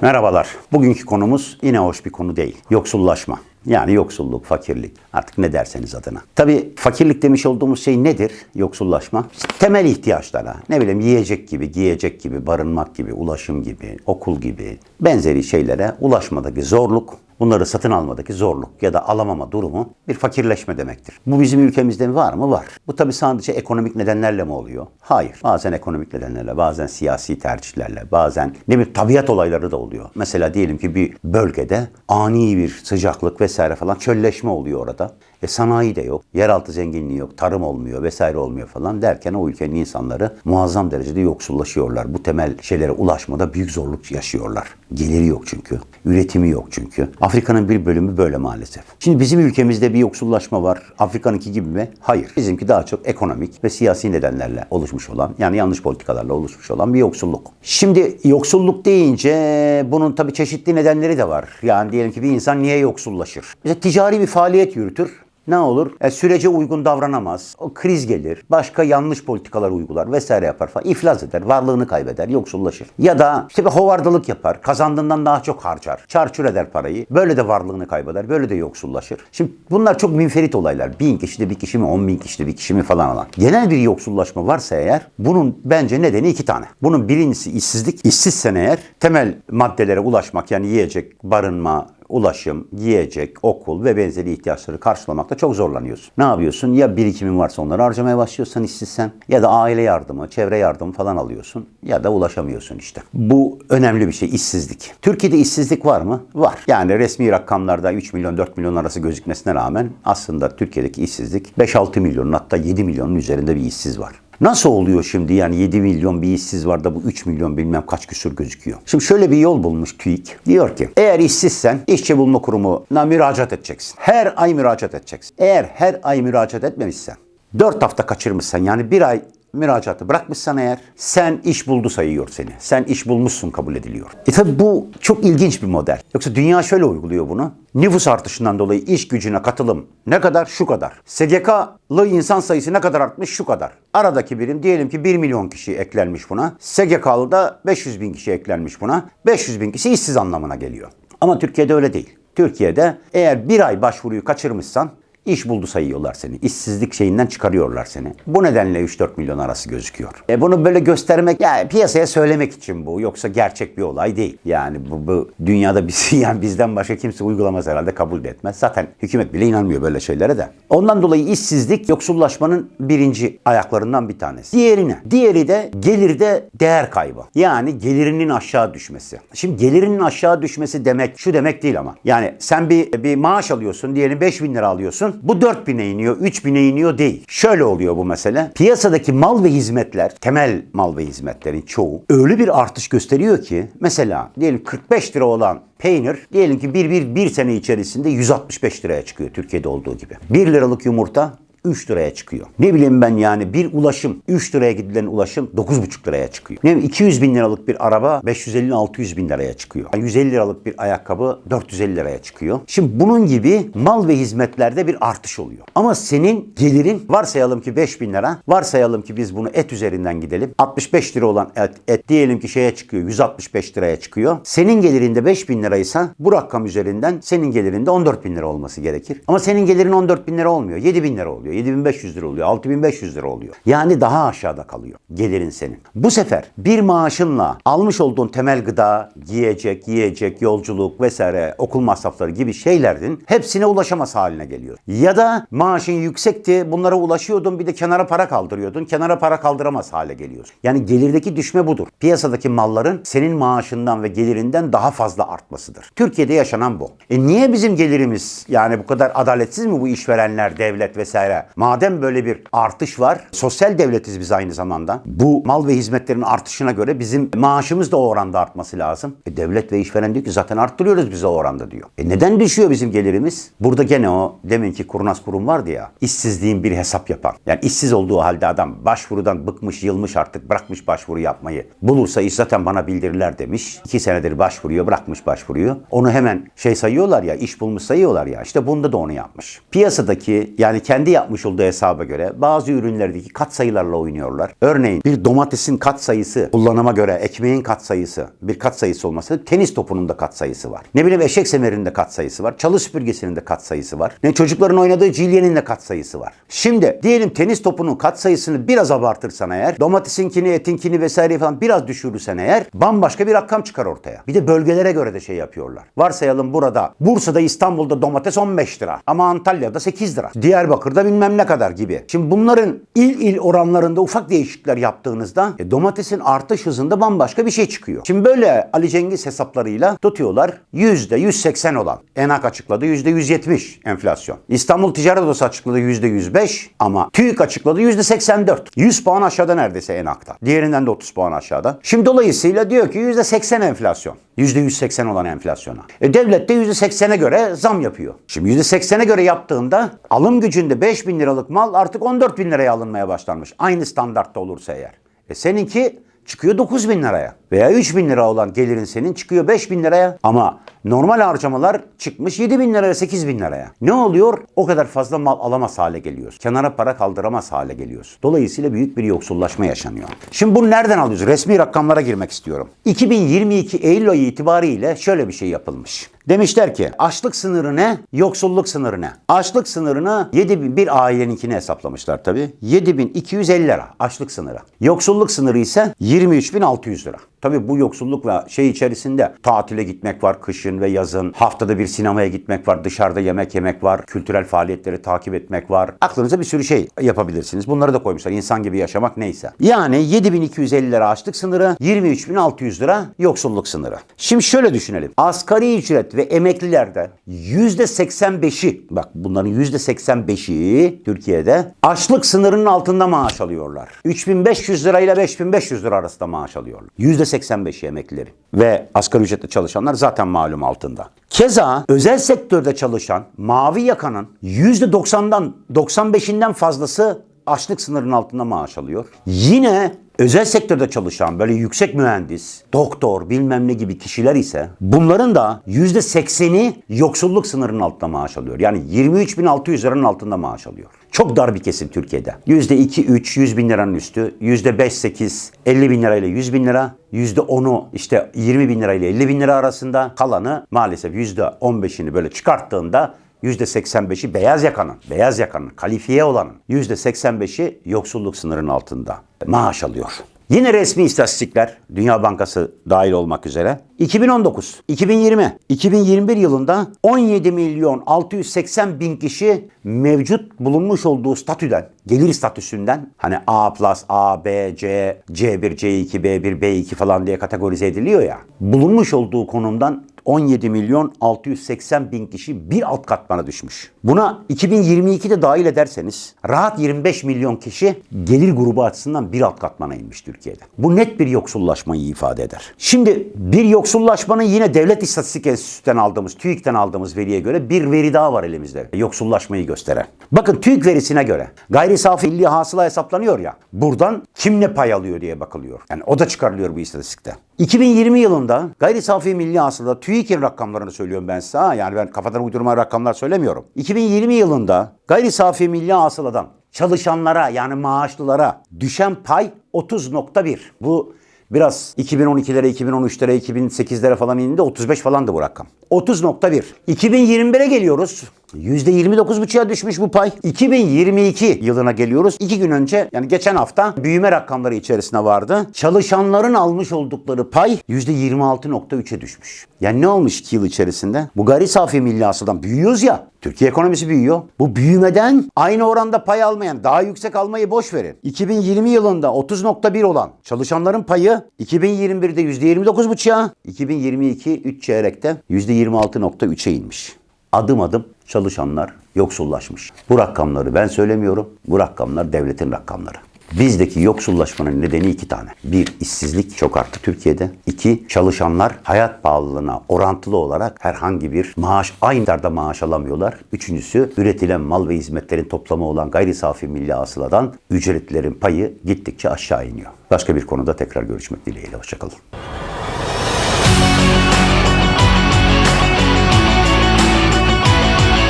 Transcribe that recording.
Merhabalar. Bugünkü konumuz yine hoş bir konu değil. Yoksullaşma. Yani yoksulluk, fakirlik. Artık ne derseniz adına. Tabii fakirlik demiş olduğumuz şey nedir? Yoksullaşma. Temel ihtiyaçlara, ne bileyim yiyecek gibi, giyecek gibi, barınmak gibi, ulaşım gibi, okul gibi benzeri şeylere ulaşmadaki zorluk, bunları satın almadaki zorluk ya da alamama durumu bir fakirleşme demektir. Bu bizim ülkemizde mi var mı? Var. Bu tabii sadece ekonomik nedenlerle mi oluyor? Hayır. Bazen ekonomik nedenlerle, bazen siyasi tercihlerle, bazen ne bileyim tabiat olayları da oluyor. Mesela diyelim ki bir bölgede ani bir sıcaklık vesaire falan çölleşme oluyor orada. E sanayi de yok, yeraltı zenginliği yok, tarım olmuyor vesaire olmuyor falan derken o ülkenin insanları muazzam derecede yoksullaşıyorlar. Bu temel şeylere ulaşmada büyük zorluk yaşıyorlar. Geliri yok çünkü, üretimi yok çünkü. Afrika'nın bir bölümü böyle maalesef. Şimdi bizim ülkemizde bir yoksullaşma var. Afrika'nınki gibi mi? Hayır. Bizimki daha çok ekonomik ve siyasi nedenlerle oluşmuş olan, yani yanlış politikalarla oluşmuş olan bir yoksulluk. Şimdi yoksulluk deyince bunun tabii çeşitli nedenleri de var. Yani diyelim ki bir insan niye yoksullaşır? Mesela ticari bir faaliyet yürütür ne olur? E, sürece uygun davranamaz. O kriz gelir. Başka yanlış politikalar uygular vesaire yapar falan. İflas eder. Varlığını kaybeder. Yoksullaşır. Ya da işte bir hovardalık yapar. Kazandığından daha çok harcar. Çarçur eder parayı. Böyle de varlığını kaybeder. Böyle de yoksullaşır. Şimdi bunlar çok münferit olaylar. Bin kişide bir kişi mi, on bin kişide bir kişi mi falan alan. Genel bir yoksullaşma varsa eğer bunun bence nedeni iki tane. Bunun birincisi işsizlik. İşsizsen eğer temel maddelere ulaşmak yani yiyecek, barınma, ulaşım, yiyecek, okul ve benzeri ihtiyaçları karşılamakta çok zorlanıyorsun. Ne yapıyorsun? Ya birikimin varsa onları harcamaya başlıyorsan işsizsen ya da aile yardımı, çevre yardımı falan alıyorsun ya da ulaşamıyorsun işte. Bu önemli bir şey işsizlik. Türkiye'de işsizlik var mı? Var. Yani resmi rakamlarda 3 milyon 4 milyon arası gözükmesine rağmen aslında Türkiye'deki işsizlik 5-6 milyonun hatta 7 milyonun üzerinde bir işsiz var. Nasıl oluyor şimdi yani 7 milyon bir işsiz var da bu 3 milyon bilmem kaç küsur gözüküyor. Şimdi şöyle bir yol bulmuş TÜİK. Diyor ki eğer işsizsen işçi bulma kurumuna müracaat edeceksin. Her ay müracaat edeceksin. Eğer her ay müracaat etmemişsen 4 hafta kaçırmışsan yani bir ay müracaatı bırakmışsan eğer sen iş buldu sayıyor seni. Sen iş bulmuşsun kabul ediliyor. E tabi bu çok ilginç bir model. Yoksa dünya şöyle uyguluyor bunu. Nüfus artışından dolayı iş gücüne katılım ne kadar? Şu kadar. SGK'lı insan sayısı ne kadar artmış? Şu kadar. Aradaki birim diyelim ki 1 milyon kişi eklenmiş buna. SGK'lı da 500 bin kişi eklenmiş buna. 500 bin kişi işsiz anlamına geliyor. Ama Türkiye'de öyle değil. Türkiye'de eğer bir ay başvuruyu kaçırmışsan İş buldu sayıyorlar seni. İşsizlik şeyinden çıkarıyorlar seni. Bu nedenle 3-4 milyon arası gözüküyor. E bunu böyle göstermek, yani piyasaya söylemek için bu. Yoksa gerçek bir olay değil. Yani bu, bu dünyada biz, yani bizden başka kimse uygulamaz herhalde kabul de etmez. Zaten hükümet bile inanmıyor böyle şeylere de. Ondan dolayı işsizlik yoksullaşmanın birinci ayaklarından bir tanesi. Diğeri ne? Diğeri de gelirde değer kaybı. Yani gelirinin aşağı düşmesi. Şimdi gelirinin aşağı düşmesi demek şu demek değil ama. Yani sen bir, bir maaş alıyorsun diyelim 5 bin lira alıyorsun. Bu 4000'e iniyor, 3000'e iniyor değil. Şöyle oluyor bu mesele. Piyasadaki mal ve hizmetler, temel mal ve hizmetlerin çoğu öyle bir artış gösteriyor ki mesela diyelim 45 lira olan peynir diyelim ki bir, bir, bir sene içerisinde 165 liraya çıkıyor Türkiye'de olduğu gibi. 1 liralık yumurta 3 liraya çıkıyor. Ne bileyim ben yani bir ulaşım 3 liraya gidilen ulaşım 9,5 liraya çıkıyor. Ne bileyim 200 bin liralık bir araba 550-600 bin liraya çıkıyor. 150 liralık bir ayakkabı 450 liraya çıkıyor. Şimdi bunun gibi mal ve hizmetlerde bir artış oluyor. Ama senin gelirin varsayalım ki 5 bin lira varsayalım ki biz bunu et üzerinden gidelim. 65 lira olan et, et diyelim ki şeye çıkıyor 165 liraya çıkıyor. Senin gelirinde 5 bin liraysa bu rakam üzerinden senin gelirinde 14 bin lira olması gerekir. Ama senin gelirin 14 bin lira olmuyor. 7 bin lira oluyor. 7500 lira oluyor. 6500 lira oluyor. Yani daha aşağıda kalıyor gelirin senin. Bu sefer bir maaşınla almış olduğun temel gıda, giyecek, yiyecek, yolculuk vesaire okul masrafları gibi şeylerin hepsine ulaşamaz haline geliyor. Ya da maaşın yüksekti bunlara ulaşıyordun bir de kenara para kaldırıyordun. Kenara para kaldıramaz hale geliyorsun. Yani gelirdeki düşme budur. Piyasadaki malların senin maaşından ve gelirinden daha fazla artmasıdır. Türkiye'de yaşanan bu. E niye bizim gelirimiz yani bu kadar adaletsiz mi bu işverenler, devlet vesaire? Madem böyle bir artış var, sosyal devletiz biz aynı zamanda. Bu mal ve hizmetlerin artışına göre bizim maaşımız da o oranda artması lazım. E devlet ve işveren diyor ki zaten arttırıyoruz biz o oranda diyor. E neden düşüyor bizim gelirimiz? Burada gene o deminki kurnaz kurum vardı ya, işsizliğin bir hesap yapan. Yani işsiz olduğu halde adam başvurudan bıkmış, yılmış artık, bırakmış başvuru yapmayı. Bulursa iş zaten bana bildirirler demiş. İki senedir başvuruyor, bırakmış başvuruyor. Onu hemen şey sayıyorlar ya, iş bulmuş sayıyorlar ya. İşte bunda da onu yapmış. Piyasadaki yani kendi yapmış yapmış olduğu hesaba göre bazı ürünlerdeki kat sayılarla oynuyorlar. Örneğin bir domatesin kat sayısı kullanıma göre ekmeğin kat sayısı bir kat sayısı olması tenis topunun da kat sayısı var. Ne bileyim eşek semerinde kat sayısı var. Çalı süpürgesinin de kat sayısı var. Ne çocukların oynadığı cilyenin de kat sayısı var. Şimdi diyelim tenis topunun kat sayısını biraz abartırsan eğer domatesinkini, etinkini vesaire falan biraz düşürürsen eğer bambaşka bir rakam çıkar ortaya. Bir de bölgelere göre de şey yapıyorlar. Varsayalım burada Bursa'da İstanbul'da domates 15 lira ama Antalya'da 8 lira. Diyarbakır'da bilmem ne kadar gibi. Şimdi bunların il il oranlarında ufak değişiklikler yaptığınızda e, domatesin artış hızında bambaşka bir şey çıkıyor. Şimdi böyle Ali Cengiz hesaplarıyla tutuyorlar %180 olan. ENAK açıkladı %170 enflasyon. İstanbul Ticaret Odası açıkladı %105 ama TÜİK açıkladı %84. 100 puan aşağıda neredeyse ENAK'ta. Diğerinden de 30 puan aşağıda. Şimdi dolayısıyla diyor ki %80 enflasyon. %180 olan enflasyona. E devlet de %80'e göre zam yapıyor. Şimdi %80'e göre yaptığında alım gücünde 5 bin liralık mal artık 14 bin liraya alınmaya başlanmış. Aynı standartta olursa eğer. E seninki çıkıyor 9 bin liraya. Veya 3 bin lira olan gelirin senin çıkıyor 5 bin liraya. Ama normal harcamalar çıkmış 7 bin liraya 8 bin liraya. Ne oluyor? O kadar fazla mal alamaz hale geliyoruz. Kenara para kaldıramaz hale geliyoruz. Dolayısıyla büyük bir yoksullaşma yaşanıyor. Şimdi bunu nereden alıyoruz? Resmi rakamlara girmek istiyorum. 2022 Eylül ayı itibariyle şöyle bir şey yapılmış. Demişler ki açlık sınırı ne? Yoksulluk sınırı ne? Açlık sınırını 7 bin bir aileninkini hesaplamışlar tabii. 7250 lira açlık sınırı. Yoksulluk sınırı ise 23600 lira. Tabii bu yoksullukla şey içerisinde tatile gitmek var kışın ve yazın. Haftada bir sinemaya gitmek var. Dışarıda yemek yemek var. Kültürel faaliyetleri takip etmek var. Aklınıza bir sürü şey yapabilirsiniz. Bunları da koymuşlar. İnsan gibi yaşamak neyse. Yani 7250 lira açlık sınırı, 23600 lira yoksulluk sınırı. Şimdi şöyle düşünelim. Asgari ücret ve emeklilerde %85'i bak bunların %85'i Türkiye'de açlık sınırının altında maaş alıyorlar. 3500 lirayla 5500 lira arasında maaş alıyorlar. %85'i emeklileri. Ve asgari ücretle çalışanlar zaten malum altında. Keza özel sektörde çalışan mavi yakanın %90'dan 95'inden fazlası açlık sınırının altında maaş alıyor. Yine özel sektörde çalışan böyle yüksek mühendis, doktor bilmem ne gibi kişiler ise bunların da %80'i yoksulluk sınırının altında maaş alıyor. Yani 23.600 liranın altında maaş alıyor. Çok dar bir kesim Türkiye'de. %2, 3, 100 bin liranın üstü. %5, 8, 50 bin lirayla 100 bin lira. %10'u işte 20 bin lirayla 50 bin lira arasında. Kalanı maalesef %15'ini böyle çıkarttığında %85'i beyaz yakanın, beyaz yakanın, kalifiye olanın %85'i yoksulluk sınırının altında maaş alıyor. Yine resmi istatistikler, Dünya Bankası dahil olmak üzere 2019, 2020, 2021 yılında 17 milyon 680 bin kişi mevcut bulunmuş olduğu statüden, gelir statüsünden hani A+, A, B, C, C1, C2, B1, B2 falan diye kategorize ediliyor ya. Bulunmuş olduğu konumdan 17 milyon 680 bin kişi bir alt katmana düşmüş. Buna 2022'de dahil ederseniz rahat 25 milyon kişi gelir grubu açısından bir alt katmana inmiş Türkiye'de. Bu net bir yoksullaşmayı ifade eder. Şimdi bir yoksullaşmanın yine Devlet İstatistik Enstitüsü'nden aldığımız, TÜİK'ten aldığımız veriye göre bir veri daha var elimizde. Yoksullaşmayı gösteren. Bakın TÜİK verisine göre gayri safi milli hasıla hesaplanıyor ya. Buradan kim ne pay alıyor diye bakılıyor. Yani o da çıkarılıyor bu istatistikte. 2020 yılında gayri safi milli hasılada TÜİK'in rakamlarını söylüyorum ben size. Ha, yani ben kafadan uydurma rakamlar söylemiyorum. 2020 yılında gayri safi milli hasıladan çalışanlara yani maaşlılara düşen pay 30.1. Bu biraz 2012'lere, 2013'lere, 2008'lere falan indi 35 falandı bu rakam. 30.1. 2021'e geliyoruz. %29,5'a düşmüş bu pay. 2022 yılına geliyoruz. İki gün önce yani geçen hafta büyüme rakamları içerisine vardı. Çalışanların almış oldukları pay %26.3'e düşmüş. Yani ne olmuş iki yıl içerisinde? Bu gayri safi milli büyüyoruz ya. Türkiye ekonomisi büyüyor. Bu büyümeden aynı oranda pay almayan, daha yüksek almayı boş verin. 2020 yılında 30.1 olan çalışanların payı 2021'de %29.5'a, 2022 3 çeyrekte %26.3'e inmiş. Adım adım çalışanlar yoksullaşmış. Bu rakamları ben söylemiyorum. Bu rakamlar devletin rakamları. Bizdeki yoksullaşmanın nedeni iki tane. Bir, işsizlik çok arttı Türkiye'de. İki, çalışanlar hayat pahalılığına orantılı olarak herhangi bir maaş, aynı miktarda maaş alamıyorlar. Üçüncüsü, üretilen mal ve hizmetlerin toplamı olan gayri safi milli hasıladan ücretlerin payı gittikçe aşağı iniyor. Başka bir konuda tekrar görüşmek dileğiyle. Hoşçakalın.